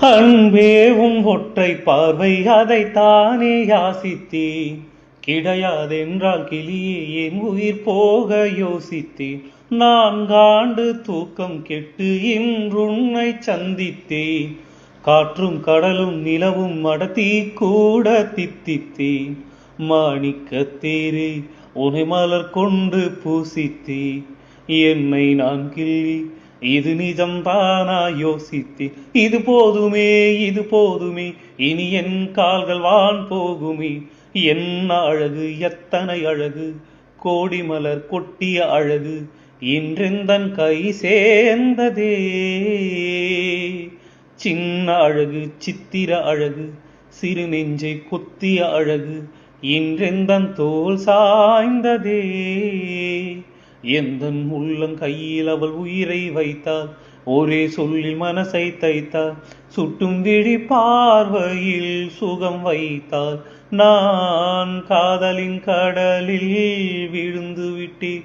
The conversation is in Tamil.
அன்பே உன் ஒற்றை பார்வை அதை தானே யாசித்தேன். கிடையாதென்றால் கிளியே என் உயிர் போக யோசித்தேன். நான்காண்டு தூக்கம் கெட்டு இன்றுன்னை சந்தித்தேன். காற்றும் கடலும் நிலவும் மடத்தி கூட தித்தித்தேன். மாணிக்கத் தேரே உனை மலர் கொண்டு பூசித்தேன். என்னை நான் கிள்ளி இது நிஜம் தானா யோசித்தேன் இது போதுமே இது போதுமே இனி என் கால்கள் வான் போகுமே. என்ன அழகு எத்தனை அழகு கோடி மலர் கொட்டிய அழகு இன்றெந்தன் கை சேர்ந்ததே. சின்ன அழகு சித்திர அழகு சிறு நெஞ்சை கொத்திய அழகு இன்றெந்தன் தோல் சாய்ந்ததே. எந்தன் உள்ளங்கையில் அவள் உயிரை வைத்தாள் ஒரே சொல்லில் மனசை தைத்தாள். சுட்டும் விழி பார்வையில் சுகம் வைத்தாள். நான் காதலின் கடலில் விழுந்து விட்டேன்